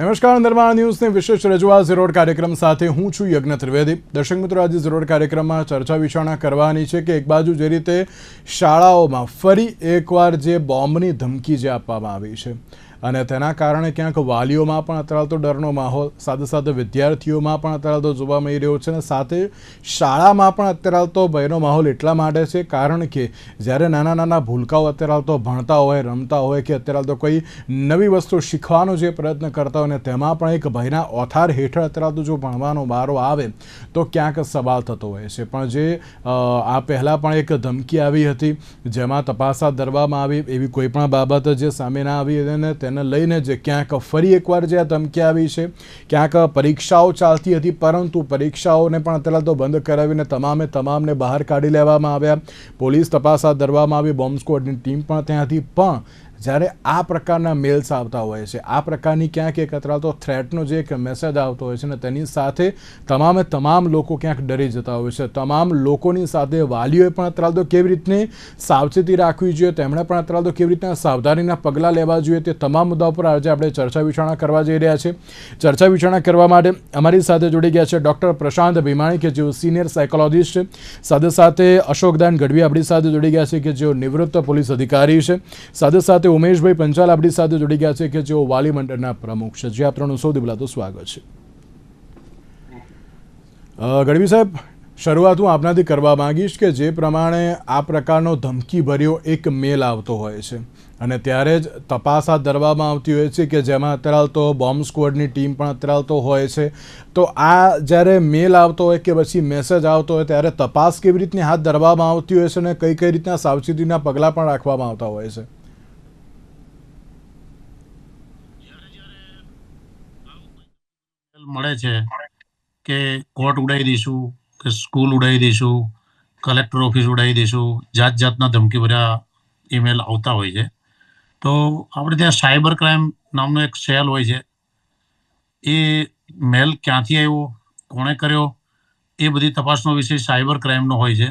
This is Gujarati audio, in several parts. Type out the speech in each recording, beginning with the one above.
નમસ્કાર, નિર્માણ ન્યૂઝની વિશેષ રજૂઆત ઝીરોડ કાર્યક્રમ સાથે હું છું યજ્ઞ ત્રિવેદી. દર્શક મિત્રો, આજે ઝીરોડ કાર્યક્રમમાં ચર્ચા વિચારણા કરવાની છે કે એક બાજુ જે રીતે શાળાઓમાં ફરી એકવાર જે બોમ્બની ધમકી જે આપવામાં આવી છે. અને તેના કારણે ક્યાંક વાલીઓમાં પણ અત્યારે તો ડરનો માહોલ, સાથે સાથે વિદ્યાર્થીઓમાં પણ અત્યારે તો જોવા મળી રહ્યો છે અને સાથે શાળામાં પણ અત્યારે તો ભયનો માહોલ એટલા માટે છે, કારણ કે જ્યારે નાના નાના ભૂલકાઓ અત્યારે તો ભણતા હોય, રમતા હોય કે અત્યારે તો કોઈ નવી વસ્તુ શીખવાનો જે પ્રયત્ન કરતા હોય ને તેમાં પણ એક ભયના ઓથાર હેઠળ અત્યારે તો જો ભણવાનો બારો આવે, તો ક્યાંક સવાલ થતો હોય છે. પણ જે આ પહેલાં પણ એક ધમકી આવી હતી, જેમાં તપાસ હાથ ધરવામાં આવી એવી કોઈ પણ બાબત જે સામે ના આવી અને તેને લઈને જે ક્યાંક ફરી એકવાર જે આ ધમકી આવી છે, ક્યાંક પરીક્ષાઓ ચાલતી હતી, પરંતુ પરીક્ષાઓને પણ અત્યારે તો બંધ કરાવીને તમામે તમામને બહાર કાઢી લેવામાં આવ્યા. પોલીસ તપાસ હાથ ધરવામાં આવી, બોમ્બ સ્ક્વોડની ટીમ પણ ત્યાંથી પણ જ્યારે આ પ્રકારના મેલ્સ આવતા હોય છે, આ પ્રકારની ક્યાંક એક અત્યારે તો થ્રેટનો જે એક મેસેજ આવતો હોય છે ને તેની સાથે તમામે તમામ લોકો ક્યાંક ડરી જતા હોય છે. તમામ લોકોની સાથે વાલીઓએ પણ અત્યારે તો કેવી રીતની સાવચેતી રાખવી જોઈએ, તેમણે પણ અત્યારે તો કેવી રીતના સાવધાનીના પગલાં લેવા જોઈએ તે તમામ મુદ્દા પર આજે આપણે ચર્ચા વિચારણા કરવા જઈ રહ્યા છે ચર્ચા વિચારણા કરવા માટે અમારી સાથે જોડી ગયા છે ડૉક્ટર પ્રશાંત ભીમાણી, કે જેઓ સિનિયર સાયકોલોજિસ્ટ છે. સાથે સાથે અશોકદાન ગઢવી આપણી સાથે જોડી ગયા છે, કે જેઓ નિવૃત્ત પોલીસ અધિકારી છે. સાથે સાથે ઉમેશભાઈ પંચાલ આપણી સાથે જોડી ગયા છે કે જેઓ વાલી મંડળના પ્રમુખ છે. જે આપણનું સૌથી પહેલાં તો સ્વાગત છે. ગઢવી સાહેબ, શરૂઆત હું આપનાથી કરવા માંગીશ કે જે પ્રમાણે આ પ્રકારનો ધમકી ભર્યો એક મેલ આવતો હોય છે અને ત્યારે જ તપાસ હાથ ધરવામાં આવતી હોય છે કે જેમાં અત્યારે તો બોમ્બ સ્કવોડની ટીમ પણ અત્યારે તો હોય છે. તો આ જ્યારે મેલ આવતો હોય કે પછી મેસેજ આવતો હોય ત્યારે તપાસ કેવી રીતની હાથ ધરવામાં આવતી હોય છે અને કઈ કઈ રીતના સાવચેતીના પગલાં પણ રાખવામાં આવતા હોય છે? મળે છે કે કોર્ટ ઉડાવી દઈશું, કે સ્કૂલ ઉડાવી દઈશું કલેક્ટર ઓફિસ ઉડાવી દઈશું, જાત જાતના ધમકી ભર્યા ઈમેલ આવતા હોય છે. તો આપણે ત્યાં સાયબર ક્રાઇમ નામનો એક સેલ હોય છે. એ મેલ ક્યાંથી આવ્યો, કોણે કર્યો, એ બધી તપાસનો વિષય સાયબર ક્રાઇમનો હોય છે.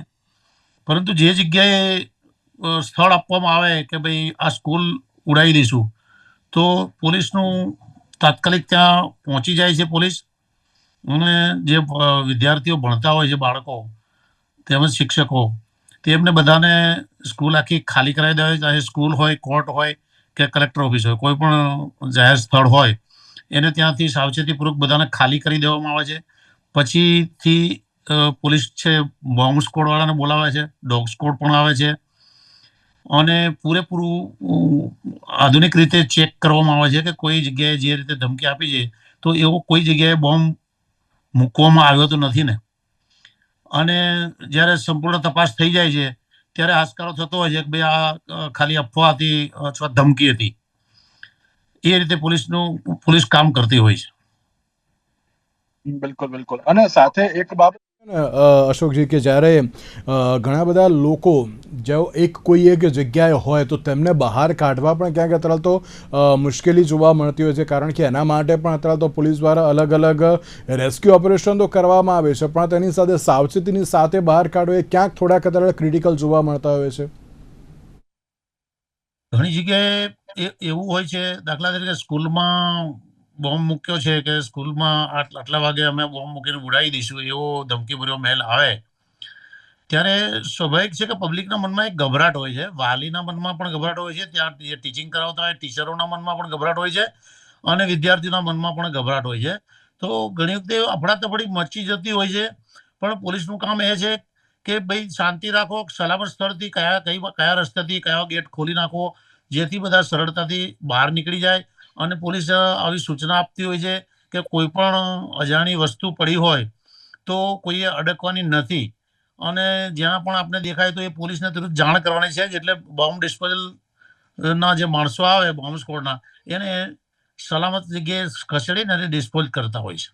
પરંતુ જે જગ્યાએ સ્થળ આપવામાં આવે કે ભાઈ આ સ્કૂલ ઉડાવી દઈશું, તો પોલીસનું તાત્કાલિક ત્યાં પહોંચી જાય છે પોલીસ. અને જે વિદ્યાર્થીઓ ભણતા હોય છે, બાળકો, તેમજ શિક્ષકો, તેમને બધાને સ્કૂલ આખી ખાલી કરાવી દેવાય ચાહે સ્કૂલ હોય, કોર્ટ હોય કે કલેક્ટર ઓફિસ હોય, કોઈ પણ જાહેર સ્થળ હોય, એને ત્યાંથી સાવચેતીપૂર્વક બધાને ખાલી કરી દેવામાં આવે છે. પછીથી પોલીસ છે, બોમ્બ સ્કોડવાળાને બોલાવે છે, ડોગ સ્કોડ પણ આવે છે. અને પૂરેપૂરું આધુનિક રીતે ચેક કરવામાં આવે છે કે કોઈ જગ્યાએ જે રીતે ધમકી આપી છે, તો એવો કોઈ જગ્યાએ બોમ્બ મૂકવામાં આવ્યો તો નથી ને. અને જ્યારે સંપૂર્ણ તપાસ થઈ જાય છે, ત્યારે આશકારો થતો હોય છે કે ભાઈ આ ખાલી અફવા હતી અથવા ધમકી હતી. એ રીતે પોલીસનું, પોલીસ કામ કરતી હોય છે. બિલકુલ બિલકુલ. અને સાથે એક બાબત અશોકજી કે જ્યારે ઘણા બધા લોકો જો એક કોઈ એક જગ્યાએ હોય તો તેમને બહાર કાઢવા પણ ક્યાંક અત્યારે તો મુશ્કેલી જોવા મળતી હોય છે. કારણ કે એના માટે પણ અત્યારે તો પોલીસ દ્વારા અલગ અલગ રેસ્ક્યુ ઓપરેશન તો કરવામાં આવે છે. પણ તેની સાથે સાવચેતીની સાથે બહાર કાઢવો એ ક્યાંક થોડાક અત્યારે ક્રિટિકલ જોવા મળતા હોય છે. ઘણી જગ્યાએ એવું હોય છે, દાખલા તરીકે સ્કૂલમાં બોમ્બ મૂક્યો છે કે સ્કૂલમાં આટ- આટલા વાગે અમે બોમ્બ મૂકીને ઉડાવી દઈશું એવો ધમકીભર્યો મેલ આવે. ત્યારે સ્વાભાવિક છે કે પબ્લિકના મનમાં એક ગભરાટ હોય છે. વાલીના મનમાં પણ ગભરાટ હોય છે. ત્યાં જે ટીચિંગ કરાવતા હોય, ટીચરોના મનમાં પણ ગભરાટ હોય છે અને વિદ્યાર્થીઓના મનમાં પણ ગભરાટ હોય છે. તો ઘણી વખતે અફડાતફડી મચી જતી હોય છે. પણ પોલીસનું કામ એ છે કે ભાઈ શાંતિ રાખો, સલામત સ્થળથી કયા, કઈ, કયા રસ્તેથી કયા ગેટ ખોલી નાખો જેથી બધા સરળતાથી બહાર નીકળી જાય. અને પોલીસ આવી સૂચના આપતી હોય છે કે કોઈ પણ અજાણી વસ્તુ પડી હોય તો કોઈએ અડકવાની નથી. અને જ્યાં પણ આપણે દેખાય તો એ પોલીસને તુરંત જાણ કરવાની છે એટલે બોમ્બ ડિસ્પોઝલ ના જે માણસો આવે બોમ્બ સ્કોડના એને સલામત જગ્યાએ ખસેડીને એને ડિસ્પોઝ કરતા હોય છે.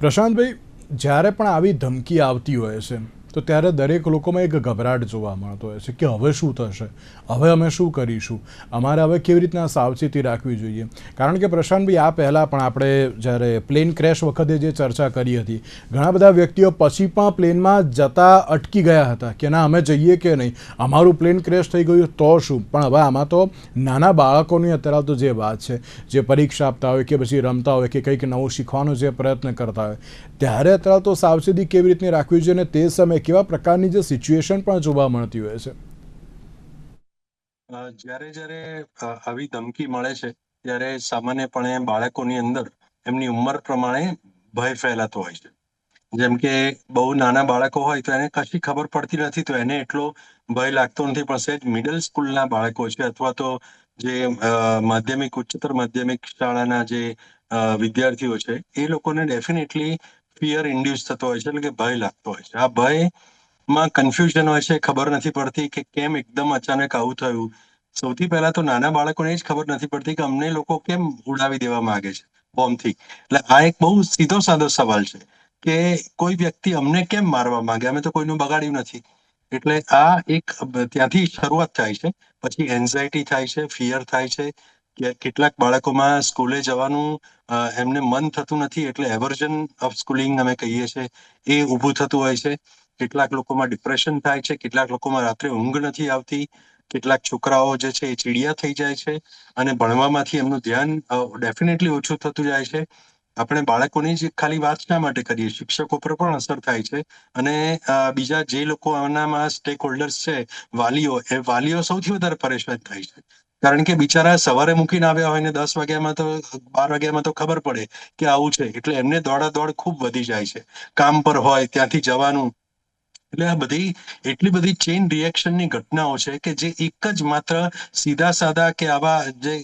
પ્રશાંતભાઈ, જ્યારે પણ આવી ધમકી આવતી હોય છે તો ત્યારે દરેક લોકોમાં એક ગભરાટ જોવા મળતો હોય છે કે હવે શું થશે? હવે અમે શું કરીશું? અમારે હવે કેવી રીતના સાવચેતી રાખવી જોઈએ? કારણ કે પ્રશાંતભાઈ, આ પહેલાં પણ આપણે જ્યારે પ્લેન ક્રેશ વખતે જે ચર્ચા કરી હતી, ઘણા બધા વ્યક્તિઓ પછી પણ પ્લેનમાં જતા અટકી ગયા હતા કે ના, અમે જઈએ કે નહીં? અમારું પ્લેન ક્રેશ થઈ ગયું તો શું? પણ હવે આમાં તો નાના બાળકોની અત્યારે તો જે વાત છે, જે પરીક્ષા આપતા હોય કે પછી રમતા હોય કે કંઈક નવું શીખવાનો જે પ્રયત્ન કરતા હોય ત્યારે અત્યારે તો સાવચેતી કેવી રીતની રાખવી જોઈએ અને તે સમયે કેવા પ્રકારની જે સિચ્યુએશન પણ જોવા મળતી હોય છે? જ્યારે જ્યારે આવી ધમકી મળે છે, ત્યારે સામાન્યપણે બાળકોની અંદર એમની ઉંમર પ્રમાણે ભય ફેલાતો હોય છે. જેમ કે બહુ નાના બાળકો હોય તો એને કશી ખબર પડતી નથી, તો એને એટલો ભય લાગતો નથી. પણ સહેજ મિડલ સ્કૂલના બાળકો છે અથવા તો જે માધ્યમિક, ઉચ્ચતર માધ્યમિક શાળાના જે વિદ્યાર્થીઓ છે, એ લોકોને ડેફિનેટલી ફિયર ઇન્ડ્યુસ થતો હોય છે, એટલે કે ભય લાગતો હોય છે. આ ભયમાં કન્ફ્યુઝન હોય છે, ખબર નથી પડતી કે કેમ એકદમ અચાનક આવું થયું. સૌથી પહેલા તો નાના બાળકોને જ ખબર નથી પડતી કે અમને લોકો કેમ ઉડાવી દેવા માંગે છે, બોમ્બથી. એટલે આ એક બહુ સીધો સાધો સવાલ છે કે કોઈ વ્યક્તિ અમને કેમ મારવા માંગે? અમે તો કોઈનું બગાડ્યું નથી. એટલે આ એક, ત્યાંથી શરૂઆત થાય છે. પછી એન્ઝાયટી થાય છે ફિયર થાય છે. કેટલાક બાળકોમાં સ્કૂલે જવાનું એમને મન થતું નથી એટલે એવર્જન ઓફ સ્કૂલિંગ અમે કહીએ છીએ, એ ઊભું થતું હોય છે. કેટલાક લોકોમાં ડિપ્રેશન થાય છે, કેટલાક લોકોમાં રાત્રે ઊંઘ નથી આવતી, કેટલાક છોકરાઓ જે છે એ ચીડિયા થઈ જાય છે અને ભણવામાંથી એમનું ધ્યાન ડેફિનેટલી ઓછું થતું જાય છે. આપણે બાળકોની જ ખાલી વાત શા માટે કરીએ? શિક્ષકો પર પણ અસર થાય છે અને બીજા જે લોકો આનામાં સ્ટેક હોલ્ડર્સ છે, વાલીઓ, એ વાલીઓ સૌથી વધારે પરેશાન થાય છે. કારણ કે બિચારા સવારે મૂકીને આવ્યા હોય ને દસ વાગ્યામાં તો, બાર વાગ્યામાં તો ખબર પડે કે આવું છે. એટલે એમને દોડા દોડ ખૂબ વધી જાય છે. કામ પર હોય, ત્યાંથી જવાનું. એટલે આ બધી, એટલી બધી ચેઇન રિએક્શનની ઘટનાઓ છે કે જે એક જ માત્ર સીધા સાદા કે આવા જે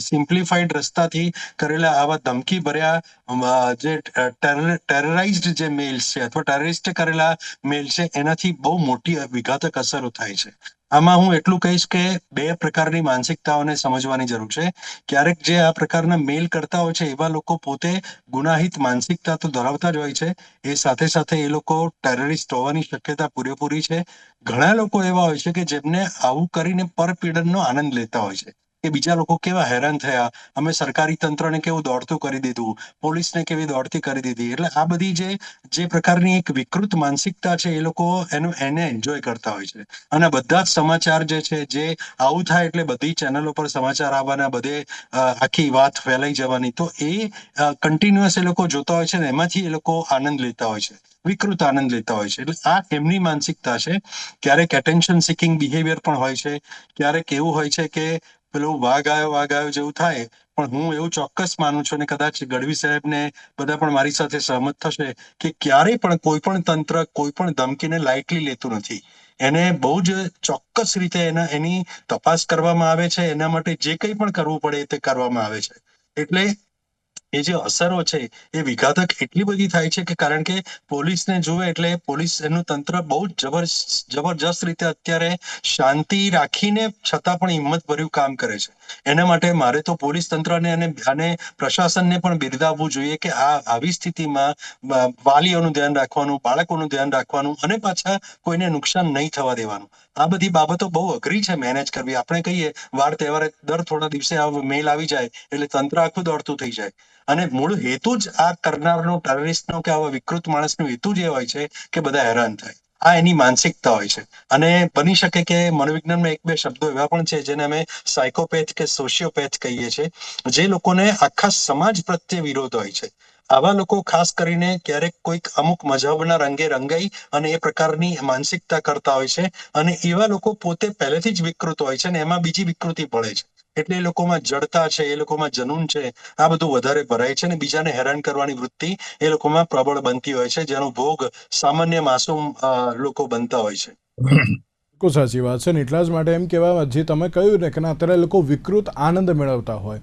સિમ્પ્લિફાઈડ રસ્તાથી કરેલા આવા ધમકી ભર્યા જે ટેરરાઇઝડ જે મેલ્સ છે અથવા ટેરરિસ્ટ કરેલા મેલ છે, એનાથી બહુ મોટી વિઘાતક અસરો થાય છે. આમાં હું એટલું કહીશ કે બે પ્રકારની માનસિકતાઓને સમજવાની જરૂર છે. ક્યારેક જે આ પ્રકારના મેલ કરતા હોય છે, એવા લોકો પોતે ગુનાહિત માનસિકતા તો ધરાવતા જ હોય છે. એ સાથે સાથે એ લોકો ટેરરિસ્ટ હોવાની શક્યતા પૂરેપૂરી છે. ઘણા લોકો એવા હોય છે કે જેમને આવું કરીને પરપીડનનો આનંદ લેતા હોય છે. કે બીજા લોકો કેવા હેરાન થયા? અમે સરકારી તંત્રને કેવું દોડતું કરી દીધું? પોલીસને કેવી દોડતી કરી દીધી? એટલે આ બધી જે જે પ્રકારની એક વિકૃત માનસિકતા છે, એ લોકો એનું, એને એન્જોય કરતા હોય છે. અને બધા જ સમાચાર જે છે, જે આવું થાય એટલે બધી ચેનલો પર સમાચાર આવવાના, બધે આખી વાત ફેલાઈ જવાની. તો એ કન્ટિન્યુઅસ એ લોકો જોતા હોય છે ને, એમાંથી એ લોકો આનંદ લેતા હોય છે. વિકૃત આનંદ લેતા હોય છે. એટલે આ એમની માનસિકતા છે. ક્યારેક એટેન્શન સિકિંગ બિહેવિયર પણ હોય છે. ક્યારેક એવું હોય છે કે પેલું વાઘ આવ્યો વાઘ આવ્યો જેવું થાય, પણ હું એવું ચોક્કસ માનું છું અને કદાચ ગઢવી સાહેબને બધા પણ મારી સાથે સહમત થશે કે ક્યારેય પણ કોઈ પણ તંત્ર કોઈ પણ ધમકીને લાઇટલી લેતું નથી. એને બહુ જ ચોક્કસ રીતે એના, એની તપાસ કરવામાં આવે છે, એના માટે જે કંઈ પણ કરવું પડે તે કરવામાં આવે છે. એટલે એ જે અસરો છે, એ વિઘાતક એટલી બધી થાય છે કે કારણ કે પોલીસને જુએ એટલે પોલીસ એનું તંત્ર બહુ જ જબર જબરજસ્ત રીતે અત્યારે શાંતિ રાખીને છતાં પણ હિંમતભર્યું કામ કરે છે. એના માટે મારે તો પોલીસ તંત્રને અને અને પ્રશાસનને પણ બિરદાવવું જોઈએ કે આ આવી સ્થિતિમાં વાલીઓનું ધ્યાન રાખવાનું, બાળકોનું ધ્યાન રાખવાનું અને પાછા કોઈને નુકસાન નહીં થવા દેવાનું. આ બધી બાબતો બહુ અઘરી છે મેનેજ કરવી. આપણે કહીએ વાર તહેવારે દર થોડા દિવસે આ મેલ આવી જાય એટલે તંત્ર આખું દોડતું થઈ જાય. અને મૂળ હેતુ જ આ કરનારનો ટેરરિસ્ટનો કે આવા વિકૃત માણસનો હેતુ જ હોય છે કે બધા હેરાન થાય. આ એની માનસિકતા હોય છે. અને બની શકે કે મનોવિજ્ઞાનમાં એક બે શબ્દો એવા પણ છે જેને અમે સાયકોપેથ કે સોશિયોપેથ કહીએ છીએ, જે લોકોને આખા સમાજ પ્રત્યે વિરોધ હોય છે. આવા લોકો ખાસ કરીને ક્યારેક કોઈક અમુક મજહબના રંગે રંગાઈ અને એ પ્રકારની માનસિકતા કરતા હોય છે અને એવા લોકો પોતે પહેલેથી જ વિકૃત હોય છે અને એમાં બીજી વિકૃતિ પડે છે. એટલે એ લોકોમાં જડતા છે, એ લોકોમાં જનૂન છે, આ બધું વધારે ભરાય છે અને બીજાને હેરાન કરવાની વૃત્તિ એ લોકોમાં પ્રબળ બનતી હોય છે, જેનો ભોગ સામાન્ય માસૂમ લોકો બનતા હોય છે. બિલકુલ સાચી વાત છે એટલા જ માટે એમ કહેવા જે તમે કહ્યું ને કે અત્યારે લોકો વિકૃત આનંદ મેળવતા હોય.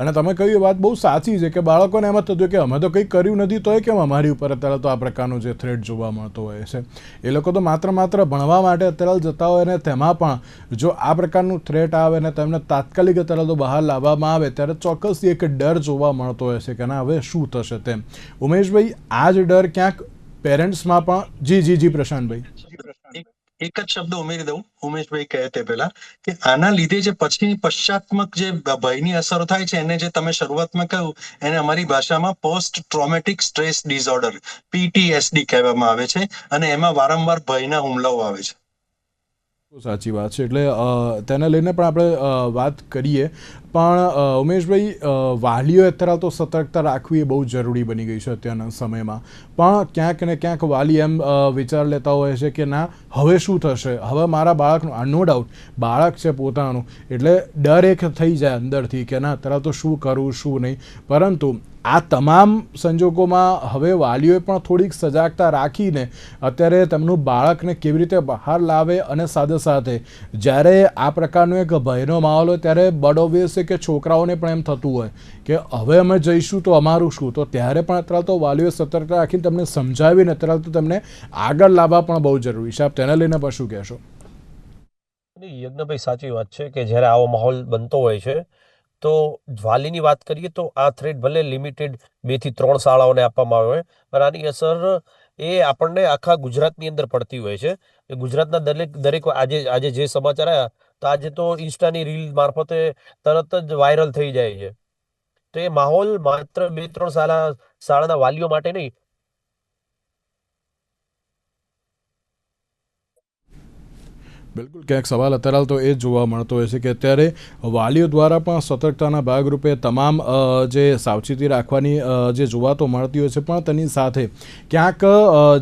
અને તમે કહ્યું એ વાત બહુ સાચી છે કે બાળકોને એમ જ થતું કે અમે તો કંઈ કર્યું નથી, તોય કેમ અમારી ઉપર અત્યારે તો આ પ્રકારનું જે થ્રેડ જોવા મળતો હોય છે? એ લોકો તો માત્ર માત્ર ભણવા માટે અત્યારે જતા હોય ને તેમાં પણ જો આ પ્રકારનું થ્રેટ આવે ને તેમને તાત્કાલિક અત્યારે તો બહાર લાવવામાં આવે, ત્યારે ચોક્કસથી એક ડર જોવા મળતો હોય છે કે ના, હવે શું થશે તેમ? ઉમેશભાઈ, આ જ ડર ક્યાંક પેરેન્ટ્સમાં પણ? જી જી જી, પ્રશાંતભાઈ. એક જ શબ્દ ઉમેરી દઉં. ઉમેશભાઈ કહે તે પહેલા કે આના લીધે જે પછી પશ્ચાત્મક જે ભયની અસરો થાય છે, એને જે તમે શરૂઆતમાં કહ્યું, એને અમારી ભાષામાં post traumatic stress disorder PTSD કહેવામાં આવે છે અને એમાં વારંવાર ભયના હુમલાઓ આવે છે. સાચી વાત છે. એટલે તેને લઈને પણ આપણે વાત કરીએ. પણ ઉમેશભાઈ વાલીઓ અત્યારે તો સતર્કતા રાખવી એ બહુ જરૂરી બની ગઈ છે અત્યારના સમયમાં. પણ ક્યાંક ને ક્યાંક વાલી એમ વિચાર લેતા હોય છે કે ના, હવે શું થશે? હવે મારા બાળકનું, આ નો ડાઉટ બાળક છે પોતાનું. એટલે ડર એક થઈ જાય અંદરથી કે ના, અત્યારે તો શું કરવું શું નહીં. પરંતુ આ તમામ સંજોગોમાં હવે વાલીઓએ પણ થોડીક સજાગતા રાખીને અત્યારે તેમનું બાળકને કેવી રીતે બહાર લાવે અને સાથે સાથે જ્યારે આ પ્રકારનો એક ભયનો માહોલ હોય, ત્યારે બડ ઓબ્વિયસ છે કે છોકરાઓને પણ એમ થતું હોય કે હવે અમે જઈશું તો અમારું શું? તો ત્યારે પણ અત્યારે તો વાલીઓએ સતર્કતા રાખીને તમને સમજાવીને અત્યારે તો તેમને આગળ લાવવા પણ બહુ જરૂરી છે. આપ તેને લઈને પણ શું કહેશો? યજ્ઞભાઈ, સાચી વાત છે કે જ્યારે આવો માહોલ બનતો હોય છે તો વાલીની વાત કરીએ તો આ થ્રેડ ભલે લિમિટેડ બેથી ત્રણ શાળાઓને આપવામાં આવે હોય પણ આની અસર એ આપણને આખા ગુજરાતની અંદર પડતી હોય છે. એ ગુજરાતના દરેક દરેક આજે આજે જે સમાચાર આવ્યા તો આજે તો ઇન્સ્ટાની રીલ મારફતે તરત જ વાયરલ થઈ જાય છે. તો એ માહોલ માત્ર બે, ત્રણ શાળા, શાળાના વાલીઓ માટે નહીં બિલકુલ, ક્યાંક સવાલ અત્યારે તો એ જ જોવા મળતો હોય છે કે અત્યારે વાલીઓ દ્વારા પણ સતર્કતાના ભાગરૂપે તમામ જે સાવચેતી રાખવાની જે જોવાતો મળતી હોય છે પણ તેની સાથે ક્યાંક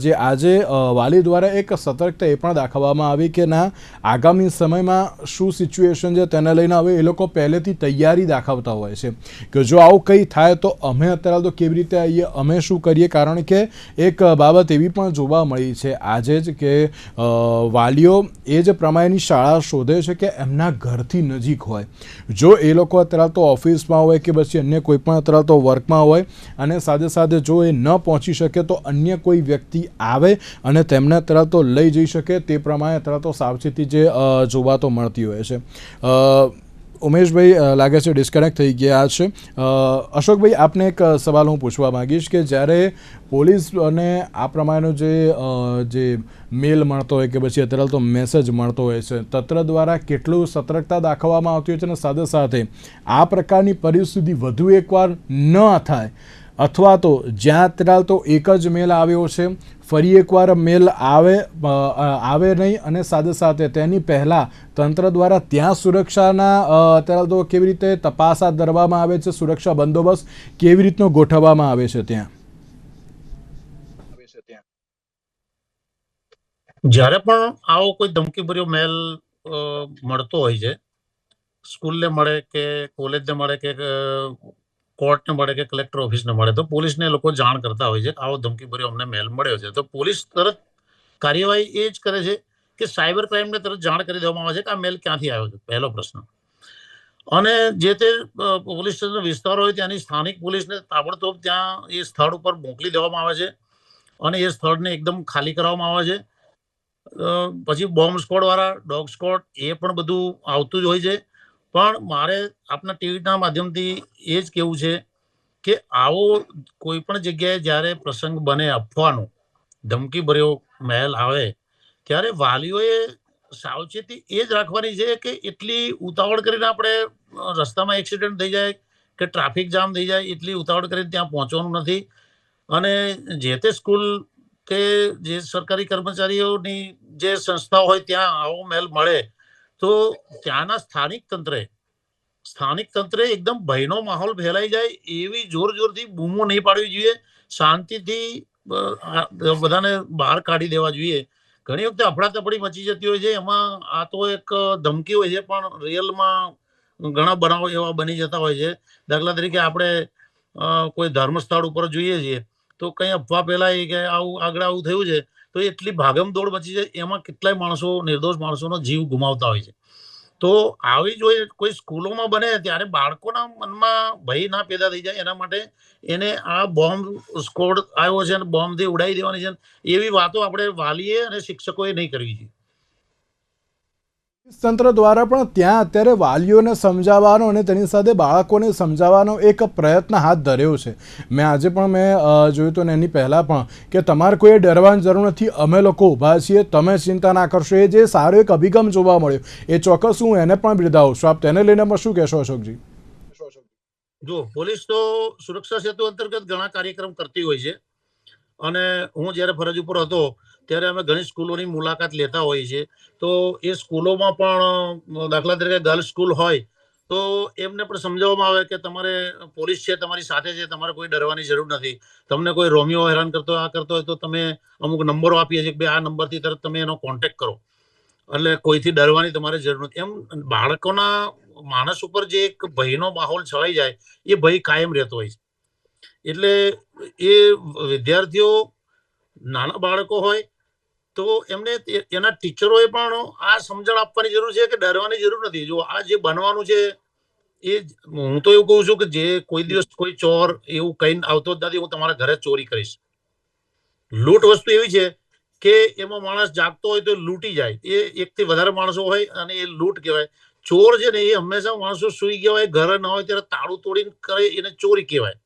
જે આજે વાલી દ્વારા એક સતર્કતા એ પણ દાખવવામાં આવી કે ના, આગામી સમયમાં શું સિચ્યુએશન છે તેને લઈને હવે એ લોકો પહેલેથી તૈયારી દાખવતા હોય છે કે જો આવું કંઈ થાય તો અમે અત્યારે તો કેવી રીતે આવીએ, અમે શું કરીએ? કારણ કે એક બાબત એવી પણ જોવા મળી છે આજે જ કે વાલીઓ એ જ પ્રમાણેની શાળા શોધે છે કે એમના ઘરથી નજીક હોય. જો એ લોકો અત્યારે તો ઓફિસમાં હોય કે પછી અન્ય કોઈ પણ અત્યારે તો વર્કમાં હોય અને સાથે સાથે જો એ ન પહોંચી શકે તો અન્ય કોઈ વ્યક્તિ આવે અને તેમને અત્યારે તો લઈ જઈ શકે તે પ્રમાણે અત્યારે તો સાવચેતી જે જોવા તો મળતી હોય છે. ઉમેશભાઈ લાગે છે ડિસ્કનેક્ટ થઈ ગયા છે. અશોકભાઈ, આપને એક સવાલ હું પૂછવા માંગીશ કે જ્યારે પોલીસ અને આ પ્રમાણેનો જે જે મેલ મળતો હોય કે પછી અત્યારે તો મેસેજ મળતો હોય છે, તંત્ર દ્વારા કેટલું સતર્કતા દાખવવામાં આવતી હોય છે અને સાથે સાથે આ પ્રકારની પરિસ્થિતિ વધુ એકવાર ન થાય અથવા તો જ્યાં અત્યારે તો એક જ મેલ આવ્યો છે, ફરી એકવાર મેલ આવે આવે નહીં અને સાથે સાથે તેની પહેલાં તંત્ર દ્વારા ત્યાં સુરક્ષાના અત્યારે તો કેવી રીતે તપાસ હાથ ધરવામાં આવે છે, સુરક્ષા બંદોબસ્ત કેવી રીતનો ગોઠવવામાં આવે છે ત્યાં? જ્યારે પણ આવો કોઈ ધમકીભર્યો મેલ મળતો હોય છે, સ્કૂલને મળે કે કોલેજને મળે કે કોર્ટને મળે કે કલેક્ટર ઓફિસને મળે, તો પોલીસને લોકો જાણ કરતા હોય છે આવો ધમકીભર્યો અમને મેલ મળ્યો છે. તો પોલીસ તરત કાર્યવાહી એ જ કરે છે કે સાયબર ક્રાઇમને તરત જાણ કરી દેવામાં આવે છે કે આ મેલ ક્યાંથી આવ્યો છે? પહેલો પ્રશ્ન. અને જે તે પોલીસ સ્ટેશન વિસ્તાર હોય ત્યાંની સ્થાનિક પોલીસને તાબડતોબ ત્યાં એ સ્થળ ઉપર મોકલી દેવામાં આવે છે અને એ સ્થળને એકદમ ખાલી કરવામાં આવે છે. પછી બોમ્બ સ્કોડવાળા, ડોગ સ્કોડ એ પણ બધું આવતું જ હોય છે. પણ મારે આપના ટીવીના માધ્યમથી એ જ કેવું છે કે આવો કોઈ પણ જગ્યાએ જ્યારે પ્રસંગ બને અફવાનો ધમકી ભર્યો મહેલ આવે, ત્યારે વાલીઓએ સાવચેતી એ જ રાખવાની છે કે એટલી ઉતાવળ કરીને આપણે રસ્તામાં એક્સિડન્ટ થઈ જાય કે ટ્રાફિક જામ થઈ જાય એટલી ઉતાવળ કરીને ત્યાં પહોંચવાનું નથી. અને જે તે સ્કૂલ કે જે સરકારી કર્મચારીઓની જે સંસ્થા હોય ત્યાં આવો મહેલ મળે તો ત્યાંના સ્થાનિક તંત્રે સ્થાનિક તંત્રે એકદમ ભયનો માહોલ ફેલાઈ જાય એવી જોર જોરથી બૂમો નહીં પાડવી જોઈએ. શાંતિથી બધાને બહાર કાઢી દેવા જોઈએ. ઘણી વખતે અફડાતફડી મચી જતી હોય છે. એમાં આ તો એક ધમકી હોય છે, પણ રિયલમાં ઘણા બનાવો એવા બની જતા હોય છે. દાખલા તરીકે આપણે કોઈ કોઈ ધર્મસ્થળ ઉપર જોઈએ છીએ, તો કંઈ અફવા ફેલાય કે આવું, આગળ આવું થયું છે તો એટલી ભાગમ દોડ મચી જાય, એમાં કેટલાય માણસો, નિર્દોષ માણસોનો જીવ ગુમાવતા હોય છે. તો આવી જો કોઈ સ્કૂલોમાં બને ત્યારે બાળકોના મનમાં ભય ના પેદા થઈ જાય, એના માટે એને આ બોમ્બ સ્કોડ આવ્યો છે અને બોમ્બથી ઉડાવી દેવાની છે. એવી વાતો આપણે વાલીએ અને શિક્ષકોએ નહીં કરવી જોઈએ. તંત્ર દ્વારા પણ ત્યાં અત્યારે વાલીઓને સમજાવવાનો અને તેની સાથે બાળકોને સમજાવવાનો એક પ્રયત્ન હાથ ધર્યો છે. મેં આજે પણ મેં જોયું હતું ને એની પહેલાં પણ કે તમારે કોઈ ડરવાની જરૂર નથી, અમે લોકો ઊભા છીએ, તમે ચિંતા ના કરશો. એ જે સારો એક અભિગમ જોવા મળ્યો, એ ચોક્કસ હું એને પણ બિરદાવું છું. આપ તેને લઈને પણ શું કહેશો અશોકજી? જો, પોલીસ તો સુરક્ષા સેતુ અંતર્ગત ઘણા કાર્યક્રમ કરતી હોય છે. અને હું જ્યારે ફરજ ઉપર હતો ત્યારે અમે ઘણી સ્કૂલોની મુલાકાત લેતા હોઈએ છીએ. તો એ સ્કૂલોમાં પણ દાખલા તરીકે ગર્લ્સ સ્કૂલ હોય, તો એમને પણ સમજાવવામાં આવે કે તમારે પોલીસ છે, તમારી સાથે છે, તમારે કોઈ ડરવાની જરૂર નથી. તમને કોઈ રોમિયો હેરાન કરતો, આ કરતો હોય તો તમે અમુક નંબરો આપીએ છીએ કે આ નંબરથી તરત તમે એનો કોન્ટેક કરો. એટલે કોઈથી ડરવાની તમારે જરૂર નથી. એમ બાળકોના માણસ ઉપર જે એક ભયનો માહોલ છવાઈ જાય, એ ભય કાયમ રહેતો હોય છે. એટલે એ વિદ્યાર્થીઓ, નાના બાળકો હોય તો એમને એના ટીચરોએ પણ આ સમજણ આપવાની જરૂર છે કે ડરવાની જરૂર નથી. જો આ જે બનવાનું છે, એ હું તો એવું કહું છું કે જે કોઈ દિવસ કોઈ ચોર એવું કઈ આવતો જ નથી, હું તમારા ઘરે ચોરી કરીશ. લૂંટ વસ્તુ એવી છે કે એમાં માણસ જાગતો હોય તો લૂંટી જાય. એ એકથી વધારે માણસો હોય અને એ લૂંટ કહેવાય. ચોર છે ને એ હંમેશા માણસો સુઈ ગયા હોય, ઘરે ન હોય ત્યારે તાળું તોડીને કરે, એને ચોરી કહેવાય.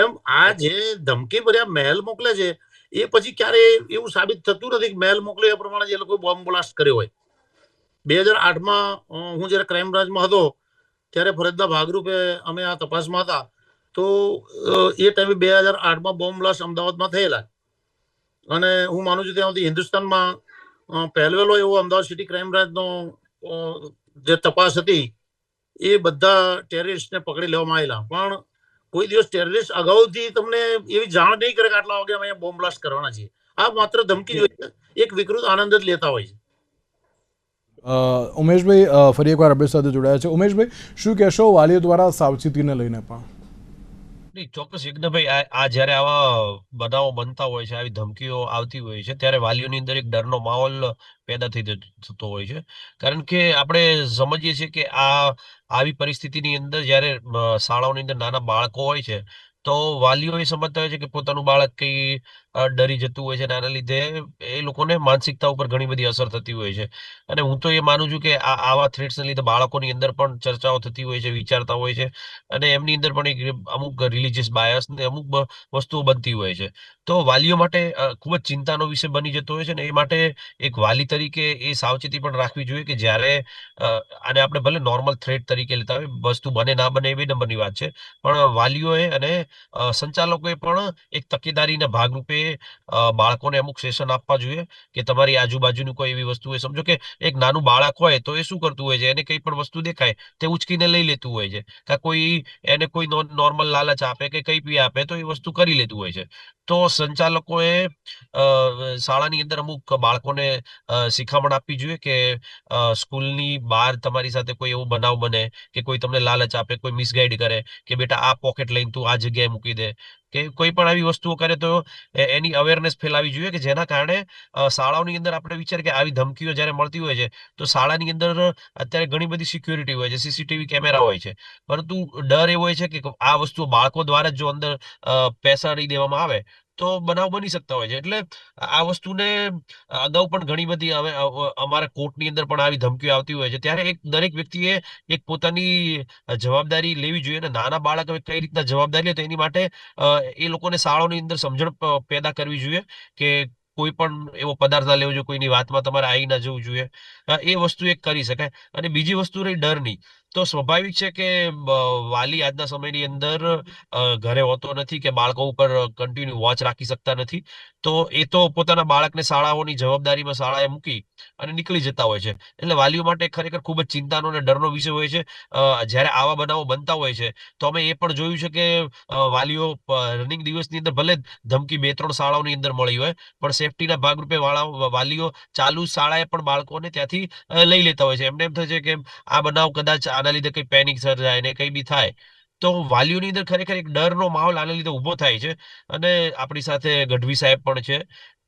એમ આ જે ધમકી ભર્યા મહેલ મોકલે છે એ પછી ક્યારે એવું સાબિત થતું નથી કે મહેલ મોકલે એ પ્રમાણે જે લોકો બોમ્બ બ્લાસ્ટ કર્યો હોય. બે હજાર આઠમાં હું જ્યારે ક્રાઇમ બ્રાન્ચમાં હતો, ત્યારે ફરજના ભાગરૂપે અમે આ તપાસમાં હતા. તો એ ટાઈમે બે હજાર આઠમાં બોમ્બ બ્લાસ્ટ અમદાવાદમાં થયેલા. અને હું માનું છું ત્યાં સુધી હિન્દુસ્તાનમાં પહેલવેલો એવો અમદાવાદ સિટી ક્રાઇમ બ્રાન્ચનો જે તપાસ હતી, એ બધા ટેરરિસ્ટને પકડી લેવામાં આવેલા. પણ કોઈ દિવસ ટેરરિસ્ટ અગાઉથી તમને એવી જાણ નહીં કરે કે આટલા વાગે અમે બોમ્બ બ્લાસ્ટ કરવાના છીએ. આ માત્ર ધમકી જ હોય એક વિકૃત આનંદ જ લેતા હોય છે. ઉમેશભાઈ ફરી એકવાર આપણી સાથે જોડાયા છે. ઉમેશભાઈ, શું કહેશો વાલીઓ દ્વારા સાવચેતીને લઈને પણ? નહીં ચોક્કસ યજ્ઞભાઈ આ જ્યારે આવા બનાવો બનતા હોય છે, આવી ધમકીઓ આવતી હોય છે, ત્યારે વાલીઓની અંદર એક ડરનો માહોલ પેદા થઈ થતો હોય છે. કારણ કે આપણે સમજીએ છીએ કે આ, આવી પરિસ્થિતિની અંદર જ્યારે શાળાઓની અંદર નાના બાળકો હોય છે, તો વાલીઓ એ સમજતા હોય છે કે પોતાનું બાળક કઈ ડરી જતું હોય છે અને આના લીધે એ લોકોને માનસિકતા ઉપર ઘણી બધી અસર થતી હોય છે. અને હું તો એ માનું છું કે આ આવા થ્રેટ્સને લીધે બાળકોની અંદર પણ ચર્ચાઓ થતી હોય છે વિચારતા હોય છે. અને એમની અંદર પણ એક અમુક રિલીજીયસ બાયસ ને અમુક વસ્તુઓ બનતી હોય છે. તો વાલીઓ માટે ખૂબ જ ચિંતાનો વિષય બની જતો હોય છે ને એ માટે એક વાલી તરીકે એ સાવચેતી પણ રાખવી જોઈએ કે જ્યારે અ, આને આપણે ભલે નોર્મલ થ્રેટ તરીકે લેતા હોય વસ્તુ બને ના બને એ બે નંબરની વાત છે. પણ વાલીઓએ અને સંચાલકોએ પણ એક તકેદારીના ભાગરૂપે અ, બાળકોને અમુક સેશન આપવા જોઈએ કે તમારી આજુબાજુની કોઈ એવી વસ્તુ હોય. સમજો કે એક નાનું બાળક હોય તો એ શું કરતું હોય છે? એને કઈ પણ વસ્તુ દેખાય તે ઉચકીને લઈ લેતું હોય છે. કાં કોઈ એને કોઈ નોર્મલ લાલચ આપે કે કઈ બી આપે તો એ વસ્તુ કરી લેતું હોય છે. તો સંચાલકોએ શાળાની અંદર અમુક બાળકોને શિખામણ આપવી જોઈએ કે સ્કૂલની બહાર તમારી સાથે કોઈ એવો બનાવ બને કે કોઈ તમને લાલચ આપે, કોઈ મિસગાઈડ કરે કે બેટા આ પોકેટ લઈને તું આ જગ્યાએ મૂકી દે. કે કોઈ પણ આવી વસ્તુઓ કરે તો એની અવેરનેસ ફેલાવી જોઈએ કે જેના કારણે શાળાઓની અંદર આપણે વિચાર કે આવી ધમકીઓ જ્યારે મળતી હોય છે, તો શાળાની અંદર અત્યારે ઘણી બધી સિક્યોરિટી હોય છે સીસીટીવી કેમેરા હોય છે. પરંતુ ડર એવો હોય છે કે આ વસ્તુ બાળકો દ્વારા જ જો અંદર પેસાડી દેવામાં આવે તો બનાવ બની શકતા હોય છે. એટલે આ વસ્તુને અગાઉ પણ ઘણી બધી હવે અમારા કોર્ટની અંદર પણ આવી ધમકીઓ આવતી હોય છે. ત્યારે એક દરેક વ્યક્તિએ એક પોતાની જવાબદારી લેવી જોઈએ અને નાના બાળક કઈ રીતના જવાબદારી લે તો એની માટે એ લોકોને શાળાઓની અંદર સમજણ પેદા કરવી જોઈએ કે કોઈ પણ એવો પદાર્થ ના લેવો જોઈએ, કોઈની વાતમાં તમારે આવી ના જવું જોઈએ. એ વસ્તુ એક કરી શકાય. અને બીજી વસ્તુ રહી ડરની. તો સ્વાભાવિક છે કે વાલી આજના સમયની અંદર ઘરે હોતો નથી કે બાળકો ઉપર કન્ટિન્યુ વોચ રાખી શકતા નથી. તો એ તો પોતાના બાળકને શાળાઓની જવાબદારીમાં શાળાએ મૂકી અને નીકળી જતા હોય છે. એટલે વાલીઓ માટે ખરેખર ખૂબ જ ચિંતાનો અને ડરનો વિષય હોય છે. જ્યારે આવા બનાવો બનતા હોય છે, તો અમે એ પણ જોયું છે કે વાલીઓ રનિંગ દિવસની અંદર ભલે ધમકી બે ત્રણ શાળાઓની અંદર મળી હોય, પણ સેફટીના ભાગરૂપે વાલીઓ ચાલુ શાળાએ પણ બાળકોને ત્યાંથી લઈ લેતા હોય છે. એમને એમ થાય છે કે, આ બનાવ કદાચ આના લીધે કઈ પેનિક સર્જાય ને કઈ બી થાય, તો વાલીઓની અંદર ખરેખર એક ડરનો માહોલ આના લીધે ઊભો થાય છે. અને આપણી સાથે ગઢવી સાહેબ પણ છે.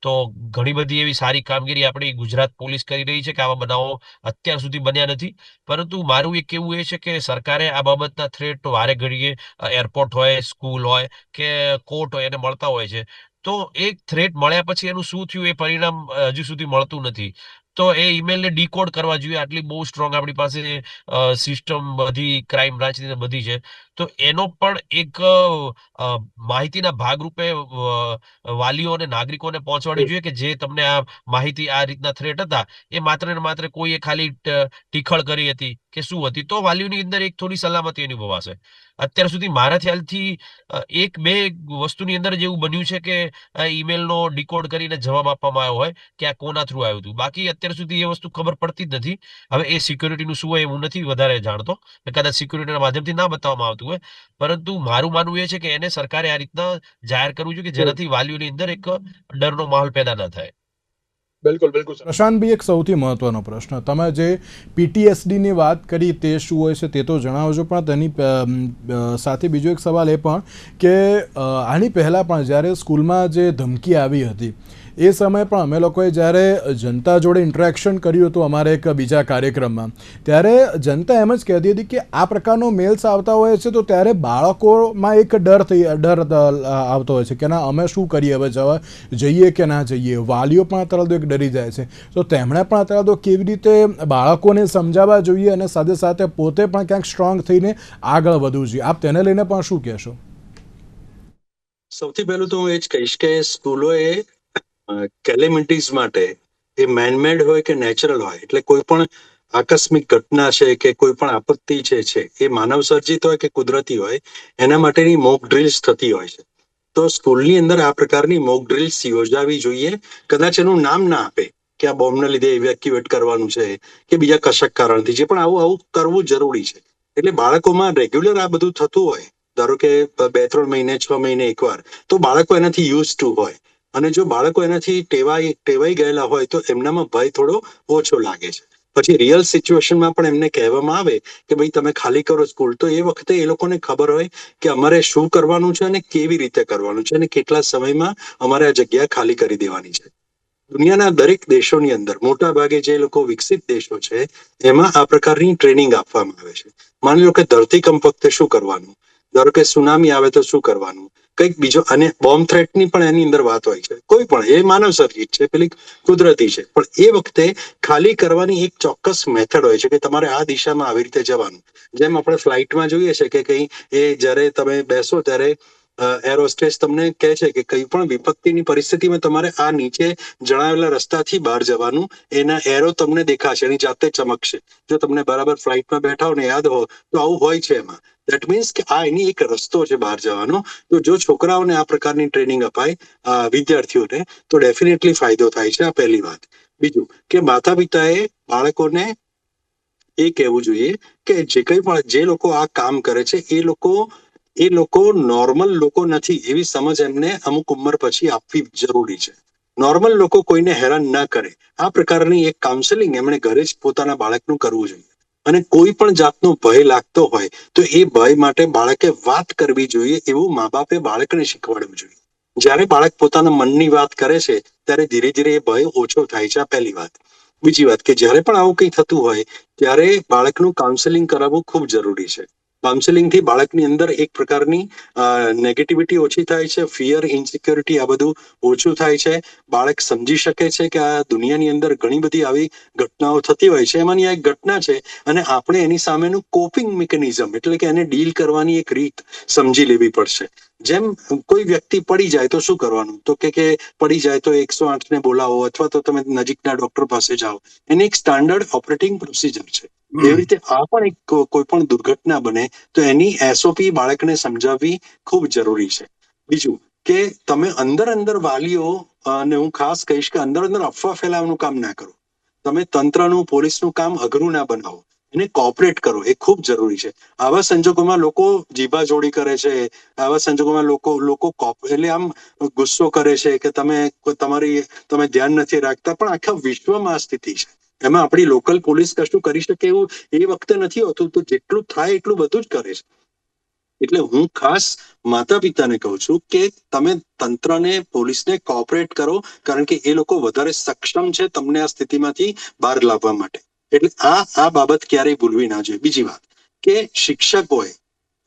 તો ઘણી બધી એવી સારી કામગીરી આપણી ગુજરાત પોલીસ કરી રહી છે કે આવા બનાવો અત્યાર સુધી બન્યા નથી. પરંતુ મારું એક કેવું એ છે કે સરકારે આ બાબતના થ્રેટ વારે ઘડીએ એરપોર્ટ હોય સ્કૂલ હોય કે કોર્ટ હોય એને મળતા હોય છે. તો એક થ્રેટ મળ્યા પછી એનું શું થયું? એ પરિણામ હજુ સુધી મળતું નથી. તો એ ઈમેલને ડીકોડ કરવા જોઈએ. આટલી બહુ સ્ટ્રોંગ આપણી પાસે સિસ્ટમ બધી ક્રાઇમ બ્રાન્ચની બધી છે. તો એનો પણ એક માહિતીના ભાગરૂપે વાલીઓ અને નાગરિકોને પહોંચવાડી જોઈએ કે જે તમને આ માહિતી આ રીતના થ્રેટ હતા એ માત્ર ને માત્ર કોઈએ ખાલી ટીખળ કરી હતી કે શું હતી. તો વાલીઓની અંદર એક થોડી સલામતી અનુભવાશે. અત્યાર સુધી મારા ખ્યાલથી એક બે વસ્તુની અંદર જેવું બન્યું છે કે ઈમેલનો ડીકોડ કરીને જવાબ આપવામાં આવ્યો હોય કે આ કોના થ્રુ આવ્યું હતું. બાકી અત્યાર સુધી એ વસ્તુ ખબર પડતી જ નથી. હવે એ સિક્યોરિટીનું શું હોય એ હું નથી વધારે જાણતો. કદાચ સિક્યોરિટીના માધ્યમથી ના બતાવવામાં આવતું હોય પરંતુ મારું માનવું એ છે કે એને સરકારે આ રીતના જાહેર કરવું જોઈએ કે જેનાથી વાલીઓની અંદર એક ડરનો માહોલ પેદા ન થાય. બિલકુલ બિલકુલ પ્રશાંતભાઈ એક સૌથી મહત્વનો પ્રશ્ન. તમે જે પીટીએસડીની વાત કરી તે શું હોય છે તે તો જણાવજો પણ તેની સાથે બીજો એક સવાલ એ પણ કે આની પહેલાં પણ જ્યારે સ્કૂલમાં જે ધમકી આવી હતી એ સમયે પણ અમે લોકોએ જ્યારે જનતા જોડે ઇન્ટરેક્શન કર્યું હતું અમારે એક બીજા કાર્યક્રમમાં, ત્યારે જનતા એમ જ કહેતી હતી કે આ પ્રકારનો મેલ્સ આવતા હોય છે તો ત્યારે બાળકોમાં એક ડર થઈ, ડર આવતો હોય છે કે ના, અમે શું કરીએ, હવે જવા જઈએ કે ના જઈએ? વાલીઓ પણ અત્યારે તો એક ડરી જાય છે. તો તેમણે પણ અત્યારે તો કેવી રીતે બાળકોને સમજાવવા જોઈએ અને સાથે સાથે પોતે પણ ક્યાંક સ્ટ્રોંગ થઈને આગળ વધવું જોઈએ? આપ તેને લઈને પણ શું કહેશો? સૌથી પહેલું તો હું એ જ કહીશ કે સ્કૂલોએ કેલેમિટીઝ માટે એ મેનમેડ હોય કે નેચરલ હોય, એટલે કોઈ પણ આકસ્મિક ઘટના છે કે કોઈ પણ આપત્તિ છે છે, એ માનવ સર્જિત હોય કે કુદરતી હોય, એના માટેની મોક ડ્રિલ્સ થતી હોય છે. તો સ્કૂલની અંદર આ પ્રકારની મોક ડ્રિલ્સ યોજાવી જોઈએ. કદાચ એનું નામ ના આપે કે આ બોમ્બને લીધે ઇવેક્યુએટ કરવાનું છે કે બીજા કશક કારણથી છે પણ આવું આવું કરવું જરૂરી છે. એટલે બાળકોમાં રેગ્યુલર આ બધું થતું હોય, ધારો કે બે, ત્રણ મહિને, છ મહિને એકવાર, તો બાળકો એનાથી યુઝ ટુ હોય. અને જો બાળકો એનાથી ટેવાઈ ટેવાઈ ગયેલા હોય તો એમનામાં ભય થોડો ઓછો લાગે છે. પછી રિયલ સિચ્યુએશનમાં પણ એમને કહેવામાં આવે કે ભાઈ તમે ખાલી કરો સ્કૂલ તો એ વખતે એ લોકોને ખબર હોય કે અમારે શું કરવાનું છે અને કેવી રીતે કરવાનું છે અને કેટલા સમયમાં અમારે આ જગ્યા ખાલી કરી દેવાની છે. દુનિયાના દરેક દેશોની અંદર, મોટા ભાગે જે લોકો વિકસિત દેશો છે, એમાં આ પ્રકારની ટ્રેનિંગ આપવામાં આવે છે. માની લો કે ધરતીકંપ વખતે શું કરવાનું? ધારો કે સુનામી આવે તો શું કરવાનું? કંઈક બીજો, અને બોમ્બ થ્રેટની પણ એની અંદર વાત હોય છે. કોઈ પણ, એ માનવ છે, પેલી કુદરતી છે. પણ એ વખતે ખાલી કરવાની એક ચોક્કસ મેથડ હોય છે કે તમારે આ દિશામાં આવી રીતે જવાનું. જેમ આપણે ફ્લાઇટમાં જોઈએ છે કે કઈ, એ જ્યારે તમે બેસો ત્યારે એરોસ્ટેસ તમને કહે છે કે કઈ પણ વિપત્તિની પરિસ્થિતિમાં તમારે આ નીચે જણાવેલા રસ્તાથી બહાર જવાનું, એના એરો તમને દેખાશે, એની જાતે ચમકશે. જો તમને બરાબર ફ્લાઇટમાં બેઠા હો ને યાદ હો, તો આવું હોય છે એમાં. દેટ મીન્સ કે આ એની એક રસ્તો છે બહાર જવાનો. તો જો છોકરાઓને આ પ્રકારની ટ્રેનિંગ અપાય વિદ્યાર્થીઓને, તો ડેફિનેટલી ફાયદો થાય છે આ પહેલી વાત. બીજું કે માતા પિતાએ બાળકોને એ કહેવું જોઈએ કે જે કંઈ પણ જે લોકો આ કામ કરે છે, એ લોકો એ લોકો નોર્મલ લોકો નથી એવી સમજ એમને અમુક ઉંમર પછી આપવી જરૂરી છે. નોર્મલ લોકો કોઈને હેરાન ના કરે. આ પ્રકારની એક કાઉન્સેલિંગ એમણે ઘરે જ પોતાના બાળકનું કરવું જોઈએ. અને કોઈ પણ જાતનો ભય લાગતો હોય, તો એ ભય માટે બાળકે વાત કરવી જોઈએ એવું મા બાપે બાળકને શીખવાડવું જોઈએ. જ્યારે બાળક પોતાના મનની વાત કરે છે, ત્યારે ધીરે ધીરે એ ભય ઓછો થાય છે આ પહેલી વાત. બીજી વાત કે જ્યારે પણ આવું કંઈ થતું હોય, ત્યારે બાળકનું કાઉન્સેલિંગ કરાવવું ખૂબ જરૂરી છે. કાઉન્સેલિંગથી બાળકની અંદર એક પ્રકારની નેગેટિવિટી ઓછી થાય છે ફિયર ઇન્સિક્યોરિટી આ બધું ઓછું થાય છે. બાળક સમજી શકે છે કે આ દુનિયાની અંદર ઘણી બધી આવી ઘટનાઓ થતી હોય છે. એમાંની આ એક ઘટના છે અને આપણે એની સામેનું કોપિંગ મિકેનિઝમ એટલે કે એને ડીલ કરવાની એક રીત સમજી લેવી પડશે. જેમ કોઈ વ્યક્તિ પડી જાય તો શું કરવાનું? તો કે કે પડી જાય તો એકસો આઠ ને બોલાવો અથવા તો તમે નજીકના ડોક્ટર પાસે જાઓ. એની એક સ્ટાન્ડર્ડ ઓપરેટિંગ પ્રોસિજર છે. એવી રીતે આ પણ એક કોઈ પણ દુર્ઘટના બને તો એની એસઓપી બાળકને સમજાવવી ખૂબ જરૂરી છે. બીજું કે તમે અંદર અંદર વાલીઓ અને હું ખાસ કહીશ કે અંદર અંદર અફવા ફેલાવવાનું કામ ના કરો. તમે તંત્રનું પોલીસનું કામ અઘરું ના બનાવો. એને કોઓપરેટ કરો એ ખૂબ જરૂરી છે. આવા સંજોગોમાં લોકો જીભા જોડી કરે છે આવા સંજોગોમાં લોકો લોકો એટલે આમ ગુસ્સો કરે છે કે તમે તમારી તમે ધ્યાન નથી રાખતા પણ આખા વિશ્વમાં આ સ્થિતિ છે. એમાં આપણી લોકલ પોલીસ કશું કરી શકે એવું એ વખતે નથી હોતું. તો જેટલું થાય એટલું બધું જ કરે છે. એટલે હું ખાસ માતા પિતાને કહું છું કે તમે તંત્રને, પોલીસને કોઓપરેટ કરો, કારણ કે એ લોકો વધારે સક્ષમ છે તમને આ સ્થિતિમાંથી બહાર લાવવા માટે. એટલે આ આ બાબત ક્યારેય ભૂલવી ના જોઈએ. બીજી વાત કે શિક્ષકોએ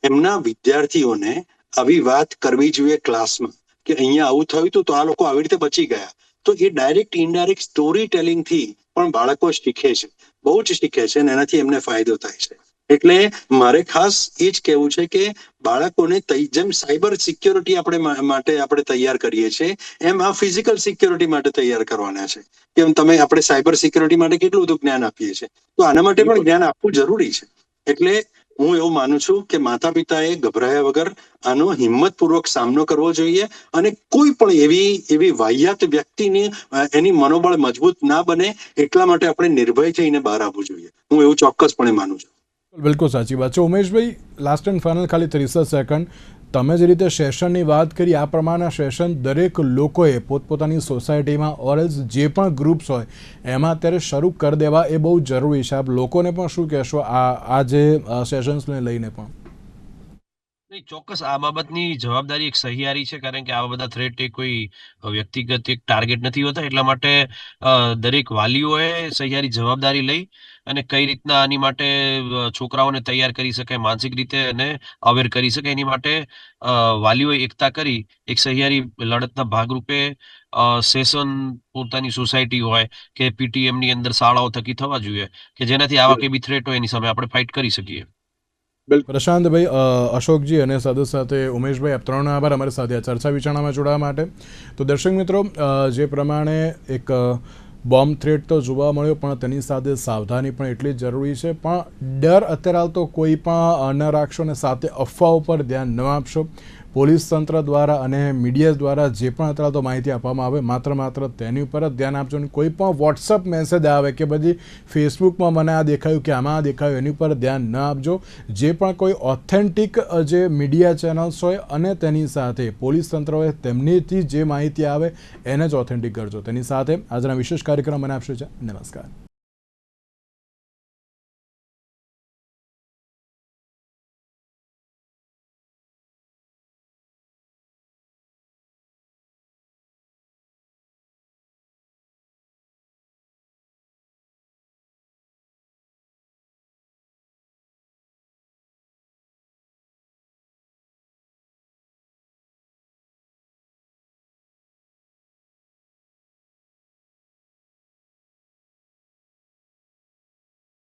એમના વિદ્યાર્થીઓને આવી વાત કરવી જોઈએ ક્લાસમાં કે અહીંયા આવું થયું હતું તો આ લોકો આવી રીતે બચી ગયા. તો એ ડાયરેક્ટ ઇનડાયરેક્ટ સ્ટોરી ટેલિંગથી પણ બાળકો શીખે છે બહુ જ શીખે છે અને એનાથી એમને ફાયદો થાય છે. એટલે મારે ખાસ એ જ કહેવું છે કે બાળકોને જેમ સાયબર સિક્યોરિટી આપણે માટે આપણે તૈયાર કરીએ છીએ એમ આ ફિઝિકલ સિક્યોરિટી માટે તૈયાર કરવાના છે. કેમ તમે આપણે સાયબર સિક્યોરિટી માટે કેટલું બધું જ્ઞાન આપીએ છીએ. તો આના માટે પણ જ્ઞાન આપવું જરૂરી છે. એટલે હું એવું માનું છું કે માતા પિતાએ ગભરાયા વગર આનો હિંમતપૂર્વક સામનો કરવો જોઈએ અને કોઈ પણ એવી એવી વાહિયાત વ્યક્તિની એની મનોબળ મજબૂત ના બને એટલા માટે આપણે નિર્ભય થઈને બહાર આવવું જોઈએ. હું એવું ચોક્કસપણે માનું છું. બિલકુલ સાચી વાત છે. ઉમેશભાઈ લાસ્ટ એન્ડ ફાઇનલ ખાલી ત્રીસ સેકન્ડ તમે જે રીતે સેશનની વાત કરી, આ પ્રમાણના સેશન દરેક લોકોએ પોતપોતાની સોસાયટીમાં ઓરલ્સ જે પણ ગ્રુપ્સ હોય, એમાં અત્યારે શરૂ કરી દેવા એ બહુ જરૂરી છે. આપ લોકોને પણ શું કહેશો આ આ જે સેશન્સને લઈને પણ? ચોક્કસ આ બાબતની જવાબદારી એક સહિયારી છે, કારણ કે આવા બધા થ્રેટ એ કોઈ વ્યક્તિગત એક ટાર્ગેટ નથી હોતા. એટલા માટે દરેક વાલીઓએ સહિયારી જવાબદારી લઈ અને કઈ રીતના આની માટે છોકરાઓને તૈયાર કરી શકાય માનસિક રીતે અને અવેર કરી શકાય એની માટે વાલીઓએ એકતા કરી એક સહિયારી લડતના ભાગરૂપે સેશન પોતાની સોસાયટી હોય કે પીટીએમની અંદર શાળાઓ થકી થવા જોઈએ કે જેનાથી આવા કઈ બી થ્રેટ હોય એની સામે આપણે ફાઇટ કરી શકીએ. પ્રશાંતભાઈ અશોકજી અને સાથે સાથે ઉમેશભાઈ આપ ત્રણ આભાર. અમારી સાથે આ ચર્ચા વિચારણામાં જોડાવા માટે. તો દર્શક મિત્રો જે પ્રમાણે એક બોમ્બ થ્રેટ તો જોવા મળ્યો, પણ તેની સાથે સાવધાની પણ એટલી જરૂરી છે. પણ ડર અત્યારે હાલ તો કોઈ પણ ન રાખશો અને સાથે અફવાઓ પર ધ્યાન ન આપશો. પોલીસ તંત્ર દ્વારા અને મીડિયા દ્વારા જે પણ અત્યારે તો માહિતી આપવામાં આવે, માત્ર માત્ર તેની ઉપર જ ધ્યાન આપજો. અને કોઈ પણ વોટ્સઅપ મેસેજ આવે કે બધી ફેસબુકમાં મને આ દેખાયું કે આમાં આ દેખાયું, એની ઉપર ધ્યાન ન આપજો. જે પણ કોઈ ઓથેન્ટિક જે મીડિયા ચેનલ્સ હોય અને તેની સાથે પોલીસ તંત્ર હોય, તેમનીથી જે માહિતી આવે એને જ ઓથેન્ટિક કરજો. તેની સાથે આજના વિશેષ કાર્યક્રમ મને આપશે છે નમસ્કાર.